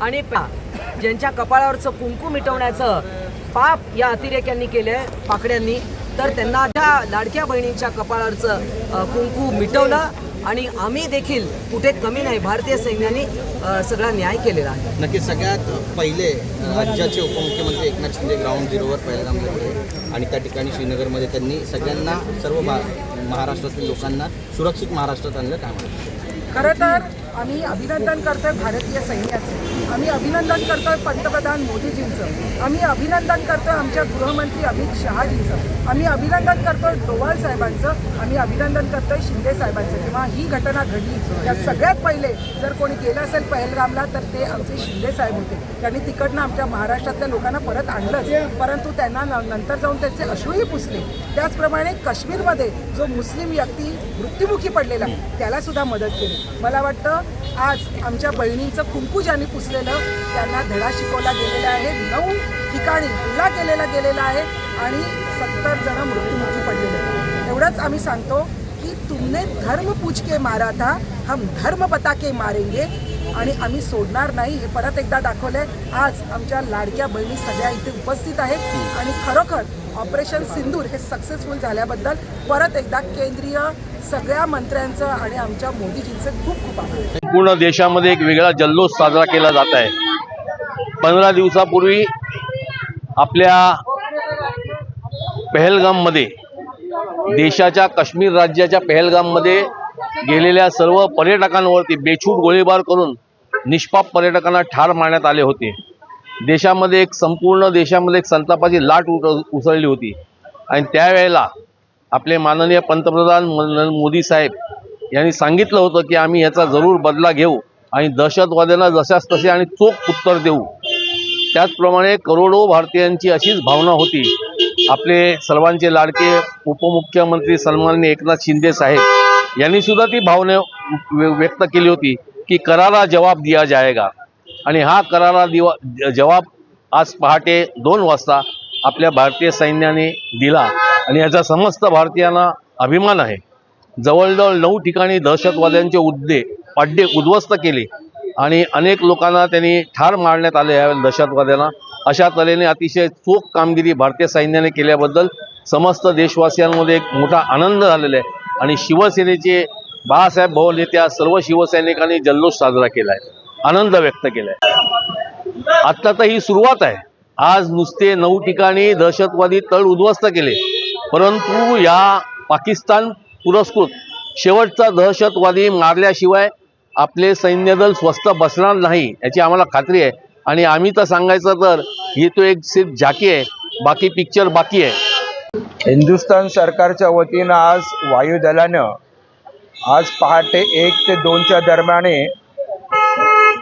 आणि ज्यांच्या कपाळावरचं कुंकू मिटवण्याचं पाप या अतिरेक्यांनी केलंय पाकड्यांनी तर त्यांना त्या लाडक्या बहिणींच्या कपाळावरचं कुंकू मिटवलं आणि आम्ही देखील कुठे कमी नाही भारतीय सैन्याने सगळा न्याय केलेला आहे. नक्की सगळ्यात पहिले राज्याचे उपमुख्यमंत्री एकनाथ शिंदे ग्राउंड झिरोवर पहिलगाम होते. आणि त्या ठिकाणी श्रीनगरमध्ये त्यांनी सगळ्यांना सर्व महाराष्ट्रातील लोकांना सुरक्षित महाराष्ट्रात आणलं काय म्हणतात खरं तर आम्ही अभिनंदन करतोय भारतीय सैन्याचं. आम्ही अभिनंदन करतोय पंतप्रधान मोदीजींचं. आम्ही अभिनंदन करतोय आमच्या गृहमंत्री अमित शहाजींचं. आम्ही अभिनंदन करतोय डोवाल साहेबांचं. आम्ही अभिनंदन करतोय शिंदे साहेबांचं. किंवा ही घटना घडली या सगळ्यात पहिले जर कोणी गेलं असेल पहलगामला तर ते आमचे शिंदे साहेब होते. त्यांनी तिकडनं आमच्या महाराष्ट्रातल्या लोकांना परत आणलंच. परंतु त्यांना न- नंतर जाऊन त्यांचे अश्रूही पुसले. त्याचप्रमाणे काश्मीरमध्ये जो मुस्लिम व्यक्ती मृत्युमुखी पडलेला त्याला सुद्धा मदत केली. मला वाटतं आज आमच्या बहिणींचं कुंकू ज्यांनी पुसलेलं त्यांना धडा शिकवला गेलेला आहे नऊ ठिकाणी हल्ला केलेला गेलेला आहे आणि सत्तर जण मृत्युमुखी पडलेले आहेत. एवढंच आम्ही सांगतो की तुमने धर्म पूछ के मारा था हम धर्म बता के मारेंगे। आणि आम्ही सोडणार नाही हे परत एकदा दाखवलंय. आज आमच्या लाडक्या बहिणी सगळ्या इथे उपस्थित आहेत. आणि खरोखर ऑपरेशन सिंदूर हे सक्सेसफुल झाल्याबद्दल परत एकदा केंद्रीय सगळ्या मंत्र्यांचं आणि आमच्या मोदीजींचं खूप खूप आभार. पूर्ण देशामध्ये एक वेगळा जल्लोष साजरा केला जात आहे. पंधरा दिवसापूर्वी आपल्या पहलगाममध्ये देशाच्या काश्मीर राज्याच्या पहलगाममध्ये गेलेल्या सर्व पर्यटकांवरती बेछूट गोळीबार करून निष्पाप पर्यटकांना ठार मारण्यात आले होते. देशामध्ये एक संपूर्ण देशामध्ये एक संतापाची लाट उसळली होती. आणि त्यावेळेला आपले माननीय पंतप्रधान मोदी साहेब यांनी सांगितलं होतं की आम्ही याचा जरूर बदला घेऊ आणि दहशतवाद्यांना जशाच तसे आणि चोख उत्तर देऊ. त्याचप्रमाणे करोडो भारतीयांची अशीच भावना होती आपले सर्वांचे लाडके उपमुख्यमंत्री सन्माननीय एकनाथ शिंदे साहेब यांनी सुद्धा ती भावना व्य- व्यक्त केली होती की करारा जवाब दिया जाएगा आणि हा करारा दिवा जवाब आज पहाटे दोन वाजता आपल्या भारतीय सैन्याने दिला. आणि याचा समस्त भारतीयांना अभिमान आहे. जवळजवळ नऊ ठिकाणी दहशतवाद्यांचे उद्दे पाड्डे उद्ध्वस्त केले. आणि अनेक लोकांना त्यांनी ठार मारण्यात आले या दहशतवाद्यांना. अशा तऱ्हेने अतिशय चोख कामगिरी भारतीय सैन्याने केल्याबद्दल समस्त देशवासियांमध्ये एक मोठा आनंद झालेला आहे. आणि शिवसेनेचे बाळासाहेब भवन नेत्या सर्व शिवसैनिकांनी जल्लोष साजरा केला आहे आनंद व्यक्त केला आहे आत्ता तर ही सुरुवात आहे. आज नुसते नऊ ठिकाणी दहशतवादी तळ उद्ध्वस्त केले. परंतु या पाकिस्तान पुरस्कृत शेवटचा दहशतवादी मारल्याशिवाय आपले सैन्य दल बसणार नाही याची आम्हाला खात्री आहे. आणि आम्ही तर सांगायचं तर ही तो एक सिर्फ झाकी आहे बाकी पिक्चर बाकी आहे. हिंदुस्थान सरकारच्या वतीनं आज वायुदलानं आज पहाटे एक ते दोनच्या दरम्याने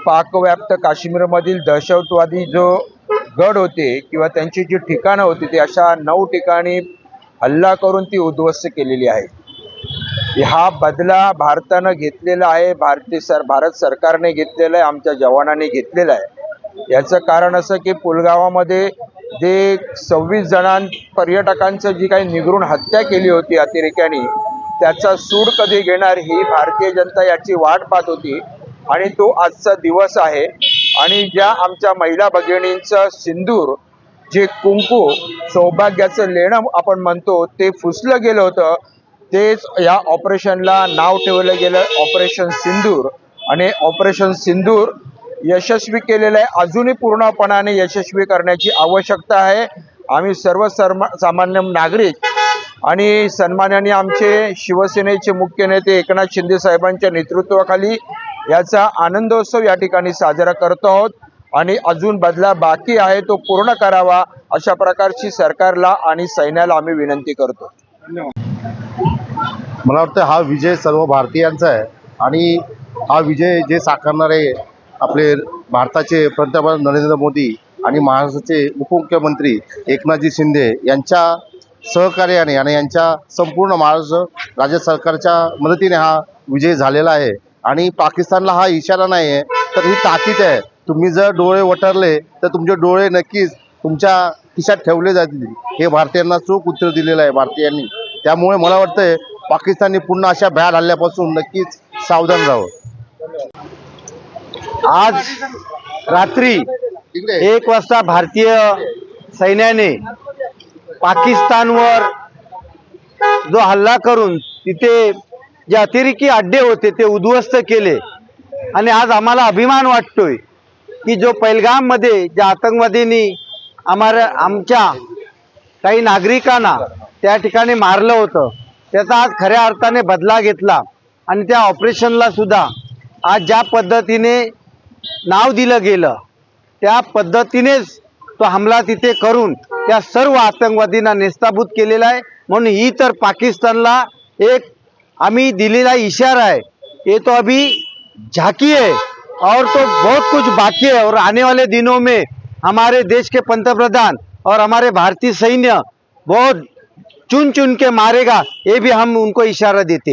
पाकव्याप्त काश्मीरमधील दहशतवादी जो गड होते किंवा त्यांची जी ठिकाणं होती ती अशा नऊ ठिकाणी हल्ला करून ती उद्ध्वस्त केलेली आहे. हा बदला भारतानं घेतलेला आहे भारतीय सर भारत सरकारने घेतलेला आहे आमच्या जवानांनी घेतलेला आहे. याचं कारण असं की पुलगावामध्ये जे सव्वीस जणां पर्यटकांचं जी काही निगरून हत्या केली होती अतिरेक्याने त्याचा सूड कधी घेणार ही भारतीय जनता याची वाट पाहत होती. आणि तो आजचा दिवस आहे. आणि ज्या आमच्या महिला भगिनींचं सिंदूर जे कुंकू सौभाग्याचं लेणं आपण म्हणतो ते फुसलं गेलं होतं. तेच या ऑपरेशनला नाव ठेवलं गेलं ऑपरेशन सिंदूर. आणि ऑपरेशन सिंदूर यशस्वी केलेलं आहे. अजूनही पूर्णपणाने यशस्वी करण्याची आवश्यकता आहे. आम्ही सर्व सर्व सामान्य नागरिक आणि सन्मानाने आमचे शिवसेनेचे मुख्य नेते एकनाथ शिंदे साहेबांच्या नेतृत्वाखाली याचा आनंदोत्सव या ठिकाणी साजरा करतो आहोत. आणि अजून बदला बाकी आहे तो पूर्ण करावा अशा प्रकारची सरकारला आणि सैन्याला आम्ही विनंती करतो. मला वाटतं हा विजय सर्व भारतीयांचा आहे. आणि हा विजय जे साकारणारे आपले भारताचे पंतप्रधान नरेंद्र मोदी आणि महाराष्ट्राचे उपमुख्यमंत्री एकनाथजी शिंदे यांच्या सहकार्याने आणि यांच्या संपूर्ण महाराष्ट्र राज्य सरकारच्या मदतीने हा विजय झालेला आहे. आणि पाकिस्तानला हा इशारा नाही आहे तर ही ताकीद आहे. तुम्ही जर डोळे वटरले तर तुमचे डोळे नक्कीच तुमच्या खिशात ठेवले जातील. हे भारतीयांना चूक उत्तर दिलेलं आहे भारतीयांनी. त्यामुळे मला वाटतंय पाकिस्तानने पुन्हा अशा भ्याड हल्ल्यापासून नक्कीच सावधान राहावं. आज रात्री एक वाजता भारतीय सैन्याने पाकिस्तानवर जो हल्ला करून तिथे जे अतिरेकी अड्डे होते ते उद्ध्वस्त केले. आणि आज आम्हाला अभिमान वाटतोय की जो पैलगाममध्ये ज्या आतंकवादींनी आम्हाला आमच्या काही नागरिकांना त्या ठिकाणी मारलं होतं त्याचा आज खऱ्या अर्थाने बदला घेतला. आणि त्या ऑपरेशनला सुद्धा आज ज्या पद्धतीने नाव दिलं गेलं त्या पद्धतीनेच तो हमला तिथे करून त्या सर्व आतंकवादींना नेस्ताभूत केलेला आहे. म्हणून ही तर पाकिस्तानला एक आम्ही दिलेला इशारा आहे. ये तो अभी झाकी है और तो बहुत कुछ बाकी है और आने वाले दिनों में हमारे देश के पंतप्रधान और हमारे भारतीय सैन्य बहुत चुन चुन के मारेगा. ये भी हम उनको इशारा देते